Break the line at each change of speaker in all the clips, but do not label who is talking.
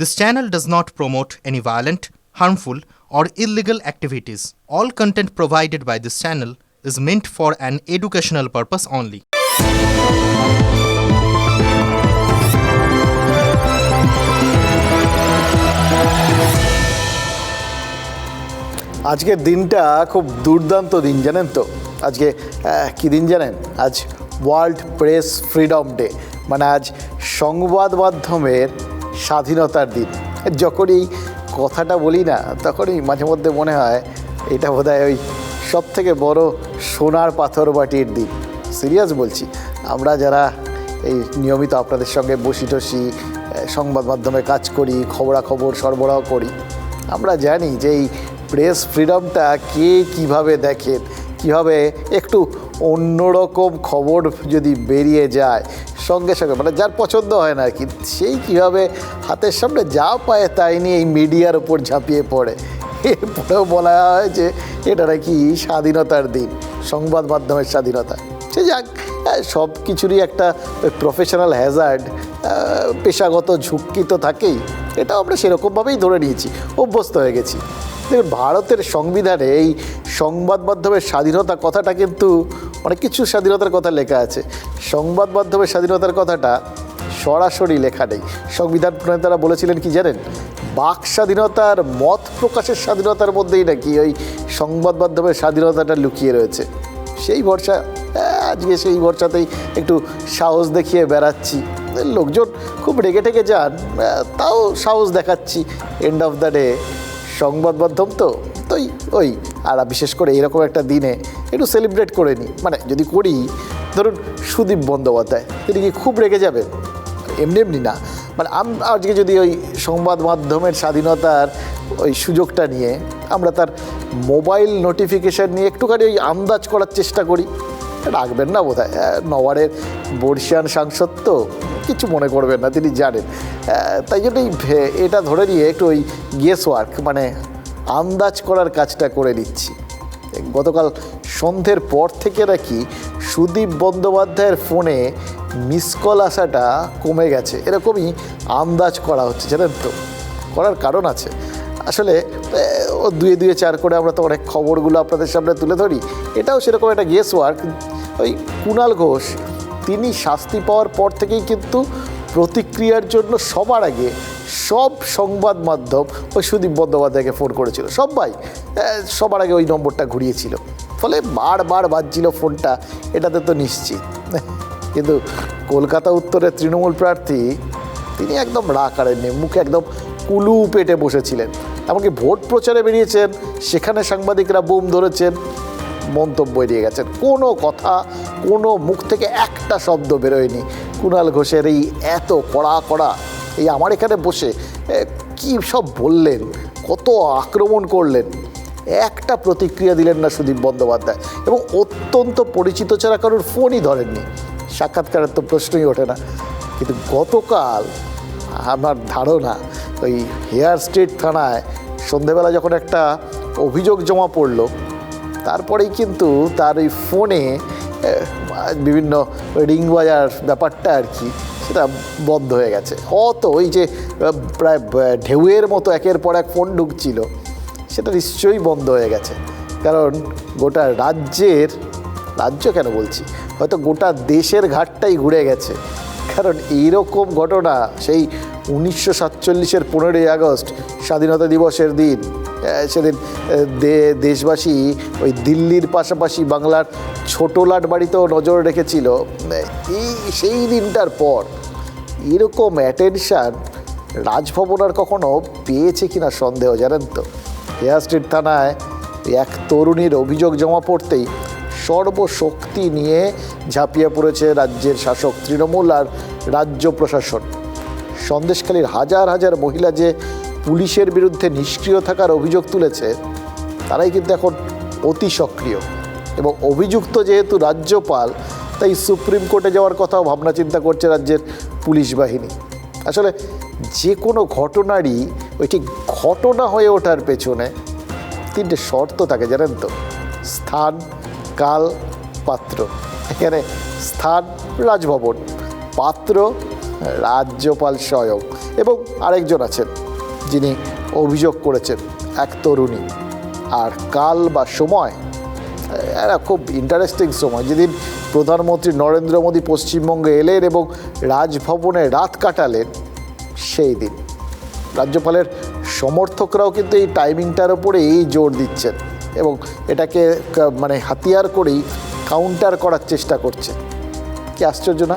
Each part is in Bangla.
This channel does not promote any violent, harmful, or illegal activities. All content provided by this channel is meant for an educational purpose only.
আজকের দিনটা খুব দুর্দান্ত দিন জানেন তো আজকে কি দিন জানেন আজ ওয়ার্ল্ড প্রেস ফ্রিডম ডে মানে আজ সংবাদ মাধ্যমের স্বাধীনতার দিন। যখনই কথাটা বলি না, তখনই মাঝে মধ্যে মনে হয় এটা বোধহয় ওই সব থেকে বড় সোনার পাথর বাটির দিন। সিরিয়াস বলছি, আমরা যারা এই নিয়মিত আপনাদের সঙ্গে বসি টসি সংবাদ মাধ্যমে কাজ করি, খবরাখবর সরবরাহ করি, আমরা জানি যে এই প্রেস ফ্রিডমটা কে কীভাবে দেখেন, কীভাবে একটু অন্যরকম খবর যদি বেরিয়ে যায় সঙ্গে সঙ্গে মানে যার পছন্দ হয় না আর কি সেই কীভাবে হাতের সামনে যা পায় তাই নিয়ে এই মিডিয়ার উপর ঝাঁপিয়ে পড়ে। এরপরেও বলা হয় যে এটা নাকি স্বাধীনতার দিন সংবাদ মাধ্যমের স্বাধীনতা। সে যাক আহ, সব কিছুরই একটা প্রফেশনাল হ্যাজার্ড পেশাগত ঝুঁকি তো থাকেই এটাও আমরা সেরকমভাবেই ধরে নিয়েছি অভ্যস্ত হয়ে গেছি। ভারতের সংবিধানে এই সংবাদ মাধ্যমের স্বাধীনতা কথাটা কিন্তু অনেক কিছু স্বাধীনতার কথা লেখা আছে। সংবাদ মাধ্যমের স্বাধীনতার কথাটা সরাসরি লেখা নেই। সংবিধান প্রণেতারা বলেছিলেন কি জানেন? বাক স্বাধীনতার মত প্রকাশের স্বাধীনতার মধ্যেই নাকি ওই সংবাদ মাধ্যমের স্বাধীনতাটা লুকিয়ে রয়েছে। সেই ভরসা, আজকে সেই ভরসাতেই একটু সাহস দেখিয়ে বেড়াচ্ছি। লোকজন খুব রেগে টেগে যান তাও সাহস দেখাচ্ছি। এন্ড অফ দ্য ডে সংবাদ মাধ্যম তো, তোই ওই, আর বিশেষ করে এরকম একটা দিনে একটু সেলিব্রেট করে নিই মানে যদি করি, ধরুন সুদীপ বন্দ্যোপাধ্যায়, তিনি কি খুব রেগে যাবেন? এমনি এমনি না। মানে আজকে যদি ওই সংবাদ মাধ্যমের স্বাধীনতার ওই সুযোগটা নিয়ে আমরা তার মোবাইল নোটিফিকেশান নিয়ে একটুখানি ওই আন্দাজ করার চেষ্টা করি রাখবেন না বোধ নওয়ারের বর্ষিয়ান সাংসদ তো কিছু মনে করবেন না, তিনি জানেন। তাই জন্যই ভে- এটা ধরে নিয়ে একটু ওই গেস ওয়ার্ক মানে আন্দাজ করার কাজটা করে নিচ্ছি। গতকাল সন্ধ্যের পর থেকে নাকি সুদীপ বন্দ্যোপাধ্যায়ের ফোনে মিস কল আসাটা কমে গেছে। এরকমই আন্দাজ করা হচ্ছে, জানেন তো? করার কারণ আছে। আসলে ও দুয়ে দুয়ে চার করে আমরা তো অনেক খবরগুলো আপনাদের সামনে তুলে ধরি। এটাও সেরকম একটা গেস ওয়ার্ক ওই কুণাল ঘোষ, তিনি শাস্তি পাওয়ার পর থেকেই কিন্তু প্রতিক্রিয়ার জন্য সবার আগে সব সংবাদ মাধ্যম ওই সুদীপ বন্দ্যোপাধ্যায়কে ফোন করেছিল। সবাই সবার আগে ওই নম্বরটা ঘুরিয়েছিল। ফলে বারবার বাজছিল ফোনটা, এটাতে তো নিশ্চিত। কিন্তু কলকাতা উত্তরের তৃণমূল প্রার্থী, তিনি একদম রাগ কাড়েননি মুখে একদম কুলু পেটে বসেছিলেন। এমনকি ভোট প্রচারে বেরিয়েছেন, সেখানে সাংবাদিকরা বুম ধরেছেন। মন্তব্য দিয়ে গেছেন। কোনো কথা, কোনো মুখ থেকে একটা শব্দ বেরোয়নি। কুণাল ঘোষের এই এত কড়া কড়া, এই আমার এখানে বসে কি সব বললেন, কত আক্রমণ করলেন, একটা প্রতিক্রিয়া দিলেন না সুদীপ বন্দ্যোপাধ্যায়। এবং অত্যন্ত পরিচিত ছাড়া কারোর ফোনই ধরেননি। সাক্ষাৎকারের তো প্রশ্নই ওঠে না। কিন্তু গতকাল আমার ধারণা, ওই হেয়ার স্ট্রিট থানায় সন্ধেবেলা যখন একটা অভিযোগ জমা পড়ল তারপরেই কিন্তু তার ওই ফোনে বিভিন্ন রিং বাজার ব্যাপারটা আর কি, সেটা বন্ধ হয়ে গেছে। অত ওই যে প্রায় ঢেউয়ের মতো একের পর এক ফোন ঢুকছিল, সেটা নিশ্চয়ই বন্ধ হয়ে গেছে। কারণ গোটা রাজ্যের, রাজ্য কেন বলছি? হয়তো গোটা দেশের ঘাটটাই ঘুরে গেছে। কারণ এইরকম ঘটনা, সেই উনিশশো সাতচল্লিশের পনেরোই আগস্ট স্বাধীনতা দিবসের দিন। সেদিন দেশবাসী ওই দিল্লির পাশাপাশি বাংলার ছোটলাট বাড়িতেও নজর রেখেছিল। এই, সেই দিনটার পর এরকম অ্যাটেনশান রাজভবন আর কখনো পেয়েছে কিনা সন্দেহ, জানেন তো? হেয়ার স্ট্রিট থানায় এক তরুণীর অভিযোগ জমা পড়তেই সর্বশক্তি নিয়ে ঝাঁপিয়ে পড়েছে রাজ্যের শাসক তৃণমূল আর রাজ্য প্রশাসন। সন্দেশখালীর হাজার হাজার মহিলা যে পুলিশের বিরুদ্ধে নিষ্ক্রিয় থাকার অভিযোগ তুলেছে, তারাই কিন্তু এখন অতি সক্রিয়। এবং অভিযুক্ত যেহেতু রাজ্যপাল, তাই সুপ্রিম কোর্টে যাওয়ার কথাও ভাবনা চিন্তা করছে রাজ্যের পুলিশ বাহিনী। আসলে যে কোনো ঘটনারই ওই ঠিক ঘটনা হয়ে ওঠার পেছনে তিনটে শর্ত থাকে, জানেন তো? স্থান, কাল, পাত্র। এখানে স্থান, রাজভবন। পাত্র রাজ্যপাল স্বয়ং এবং আরেকজন আছেন যিনি অভিযোগ করেছেন, এক তরুণী। আর কাল বা সময়, এরা খুব ইন্টারেস্টিং সময়। যেদিন প্রধানমন্ত্রী নরেন্দ্র মোদী পশ্চিমবঙ্গে এলেন এবং রাজভবনে রাত কাটালেন, সেই দিন। রাজ্যপালের সমর্থকরাও কিন্তু এই টাইমিংটার উপরেই জোর দিচ্ছেন এবং এটাকে মানে হাতিয়ার করেই কাউন্টার করার চেষ্টা করছে কি আশ্চর্য না?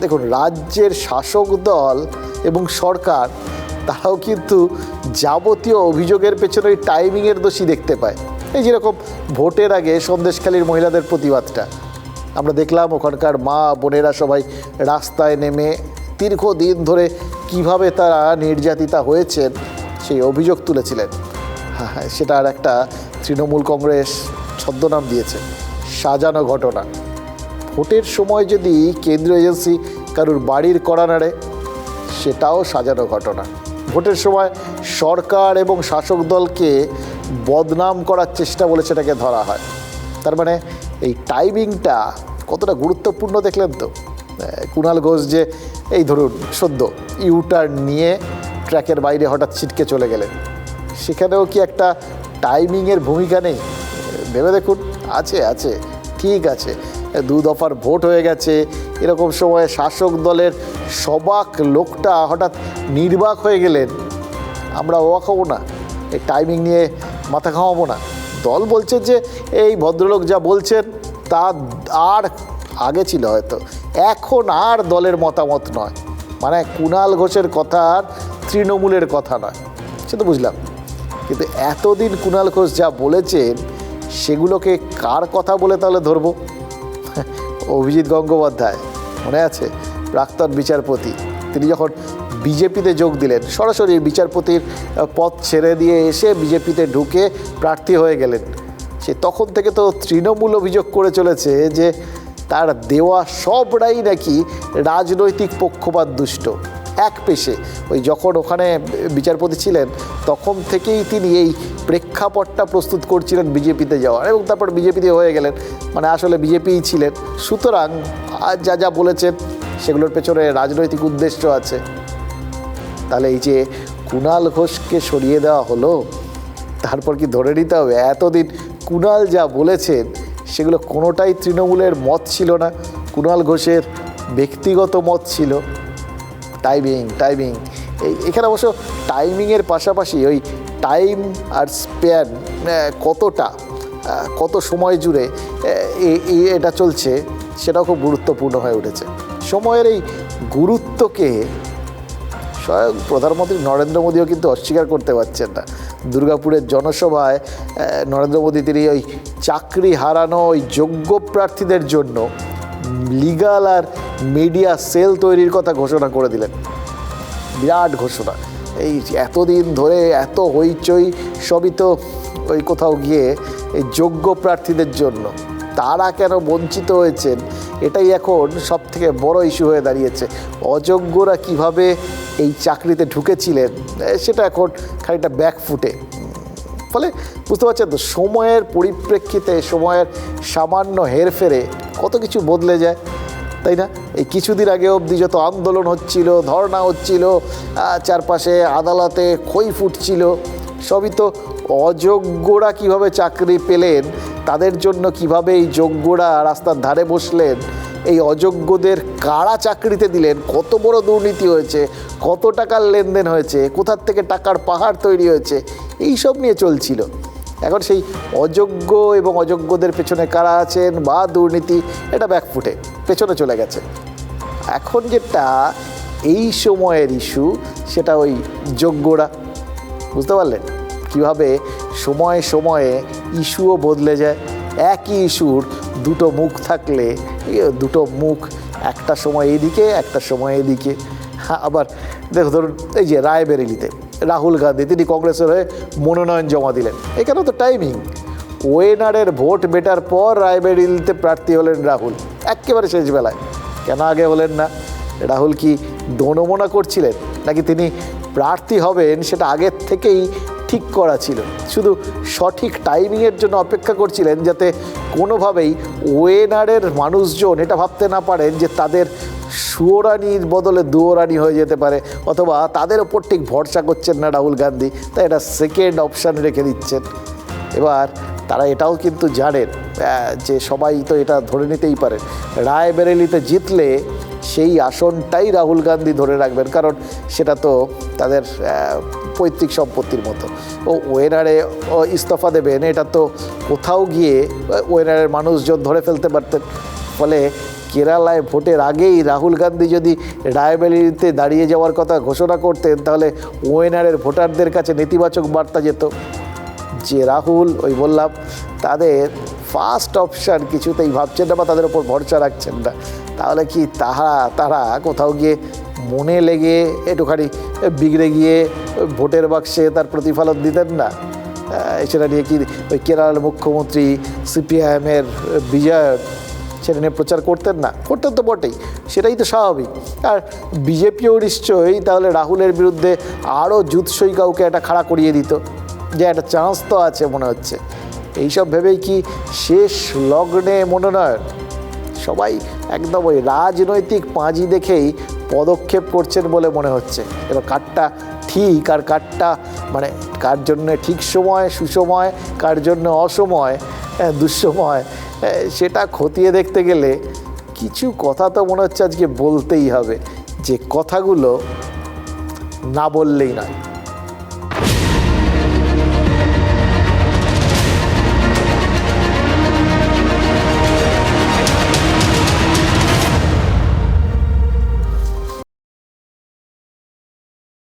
দেখুন, রাজ্যের শাসক দল এবং সরকার, তারাও কিন্তু যাবতীয় অভিযোগের পেছনে ওই টাইমিংয়ের দোষী দেখতে পায়। এই যেরকম ভোটের আগে সন্দেশখালীর মহিলাদের প্রতিবাদটা, আমরা দেখলাম ওখানকার মা বোনেরা সবাই রাস্তায় নেমে দীর্ঘদিন ধরে কীভাবে তারা নির্যাতিতা হয়েছেন, সেই অভিযোগ তুলেছিলেন। হ্যাঁ হ্যাঁ আর একটা তৃণমূল কংগ্রেস ছদ্মনাম দিয়েছে, সাজানো ঘটনা। ভোটের সময় যদি কেন্দ্রীয় এজেন্সি কারুর বাড়ির করা নাড়ে, সেটাও সাজানো ঘটনা। ভোটের সময় সরকার এবং শাসক দলকে বদনাম করার চেষ্টা বলে সেটাকে ধরা হয়। তার মানে এই টাইমিংটা কতটা গুরুত্বপূর্ণ দেখলেন তো? কুণাল ঘোষ যে, এই ধরুন, সদ্য ইউটার্ন নিয়ে ট্র্যাকের বাইরে হঠাৎ ছিটকে চলে গেলেন। সেখানেও কি একটা টাইমিংয়ের ভূমিকা নেই? ভেবে দেখুন, আছে আছে, ঠিক আছে। দু দফার ভোট হয়ে গেছে। এরকম সময়ে শাসক দলের সবাক লোকটা হঠাৎ নির্বাক হয়ে গেলেন। আমরা অবাক হব না। এই টাইমিং নিয়ে মাথা খাওয়াবো না। দল বলছে যে, এই ভদ্রলোক যা বলছেন তা আর আগে ছিল হয়তো। এখন আর দলের মতামত নয়। মানে কুণাল ঘোষের কথা আর তৃণমূলের কথা নয়। সে তো বুঝলাম। কিন্তু এতদিন কুণাল ঘোষ যা বলেছেন, সেগুলোকে কার কথা বলে তাহলে ধরবো? অভিজিৎ গঙ্গোপাধ্যায়, মনে আছে? প্রাক্তন বিচারপতি। তিনি যখন বিজেপিতে যোগ দিলেন, সরাসরি বিচারপতির পথ ছেড়ে দিয়ে এসে বিজেপিতে ঢুকে প্রার্থী হয়ে গেলেন। সে তখন থেকে তো তৃণমূল অভিযোগ করে চলেছে যে তার দেওয়া সবটাই নাকি রাজনৈতিক পক্ষপাত দুষ্ট। এক পেশে। ওই যখন ওখানে বিচারপতি ছিলেন, তখন থেকেই তিনি এই প্রেক্ষাপটটা প্রস্তুত করছিলেন বিজেপিতে যাওয়ার এবং তারপর বিজেপিতে হয়ে গেলেন। মানে আসলে বিজেপিই ছিলেন। সুতরাং আজ যা যা বলেছেন, সেগুলোর পেছনে রাজনৈতিক উদ্দেশ্য আছে। তাহলে এই যে কুণাল ঘোষকে সরিয়ে দেওয়া হলো, তারপর কি ধরে নিতে হবে? এতদিন কুণাল যা বলেছেন, সেগুলো কোনোটাই তৃণমূলের মত ছিল না। কুণাল ঘোষের ব্যক্তিগত মত ছিল। টাইমিং টাইমিং এই এখানে অবশ্য টাইমিংয়ের পাশাপাশি ওই টাইম আর স্প্যান কতটা কত সময় জুড়ে এটা চলছে, সেটাও খুব গুরুত্বপূর্ণ হয়ে উঠেছে। সময়ের এই গুরুত্বকে স্বয়ং প্রধানমন্ত্রী নরেন্দ্র মোদীও কিন্তু অস্বীকার করতে পারছেন না। দুর্গাপুরের জনসভায় নরেন্দ্র মোদী তিনি ওই চাকরি হারানো, ওই যোগ্য প্রার্থীদের জন্য লিগাল আর মিডিয়া সেল তৈরির কথা ঘোষণা করে দিলেন। বিরাট ঘোষণা। এই এতদিন ধরে এত হইচই, সবই তো ওই কোথাও গিয়ে এই যোগ্য প্রার্থীদের জন্য। তারা কেন বঞ্চিত হয়েছেন, এটাই এখন সব থেকে বড় ইস্যু হয়ে দাঁড়িয়েছে। অযোগ্যরা কীভাবে এই চাকরিতে ঢুকেছিলেন সেটা এখন খানিকটা ব্যাকফুটে ফলে বুঝতে পারছেন তো, সময়ের পরিপ্রেক্ষিতে, সময়ের সামান্য হেরফেরে কত কিছু বদলে যায়। তাই না? এই কিছুদিন আগে অবধি যত আন্দোলন হচ্ছিল, ধর্ণা হচ্ছিল চারপাশে আদালতে খই ফুটছিল, সবই তো অযোগ্যরা কীভাবে চাকরি পেলেন, তাদের জন্য কীভাবে এই যোগ্যরা রাস্তার ধারে বসলেন, এই অযোগ্যদের কারা চাকরিতে দিলেন, কত বড় দুর্নীতি হয়েছে, কত টাকার লেনদেন হয়েছে, কোথার থেকে টাকার পাহাড় তৈরি হয়েছে এই সব নিয়ে চলছিল। এখন সেই অযোগ্য এবং অযোগ্যদের পেছনে কারা আছেন বা দুর্নীতি, এটা ব্যাকফুটে পেছনে চলে গেছে। এখন যেটা, এই সময়ের ইস্যু সেটা ওই যোগ্যরা। বুঝতে পারলেন? কীভাবে সময়ে সময়ে ইস্যুও বদলে যায়। একই ইস্যুর দুটো মুখ থাকলে দুটো মুখ একটা সময় এদিকে, একটা সময় এদিকে। আবার দেখো, ধরুন এই যে রায়বেরেলিতে। রাহুল গান্ধী, তিনি কংগ্রেসের হয়ে মনোনয়ন জমা দিলেন। এখানেও তো টাইমিং ওয়েনারের ভোট বেটার পর রায়বেরেলিতে প্রার্থী হলেন রাহুল। একেবারে শেষ বেলায়। কেন আগে হলেন না? রাহুল কি দনমনা করছিলেন? নাকি তিনি প্রার্থী হবেন সেটা আগের থেকেই ঠিক করা ছিল? শুধু সঠিক টাইমিংয়ের জন্য অপেক্ষা করছিলেন যাতে কোনোভাবেই ওয়েনারের মানুষজন এটা ভাবতে না পারেন যে তাদের সুয়োরানির বদলে দুয়োরানি হয়ে যেতে পারে, অথবা তাদের ওপর ঠিক ভরসা করছেন না রাহুল গান্ধী, তাই এটা সেকেন্ড অপশান রেখে দিচ্ছেন। এবার তারা এটাও কিন্তু জানেন যে সবাই তো এটা ধরে নিতেই পারেন, রায়বেরেলিতে জিতলে সেই আসনটাই রাহুল গান্ধী ধরে রাখবেন, কারণ সেটা তো তাদের পৈতৃক সম্পত্তির মতো। ও ওয়েনারে ইস্তফা দেবেন, এটা তো কোথাও গিয়ে ওয়েনারের মানুষজন ধরে ফেলতে পারতেন। ফলে কেরালায় ভোটের আগেই রাহুল গান্ধী যদি রায়বেলিতে দাঁড়িয়ে যাওয়ার কথা ঘোষণা করতেন, তাহলে ওয়েনারের ভোটারদের কাছে নেতিবাচক বার্তা যেত। যে রাহুল, ওই বললাম, তাদের ফার্স্ট অপশান কিছুতেই ভাবছেন না বা তাদের ওপর ভরসা রাখছেন না। তাহলে কি তাহা, তারা কোথাও গিয়ে মনে লেগে একটুখানি বিগড়ে গিয়ে ভোটের বাক্সে তার প্রতিফলন দিতেন না? সেটা নিয়ে কি ওই কেরালার মুখ্যমন্ত্রী সিপিআইএমের বিজয় সেটা নিয়ে প্রচার করতেন না। করতেন তো বটেই সেটাই তো স্বাভাবিক। আর বিজেপিও নিশ্চয়ই তাহলে রাহুলের বিরুদ্ধে আরও জুৎসই কাউকে একটা খাড়া করিয়ে দিত যে একটা চান্স তো আছে মনে হচ্ছে। এইসব ভেবেই কি শেষ লগ্নে মনোনয়ন? সবাই একদম ওই রাজনৈতিক পাঁজি দেখেই পদক্ষেপ করছেন বলে মনে হচ্ছে। এবার কারটা ঠিক আর কারটা মানে কার জন্য ঠিক সময় সুসময় কার জন্য অসময় হ্যাঁ, দুঃসময় সেটা খতিয়ে দেখতে গেলে কিছু কথা তো মনে হচ্ছে আজকে বলতেই হবে। যে কথাগুলো না বললেই নয়।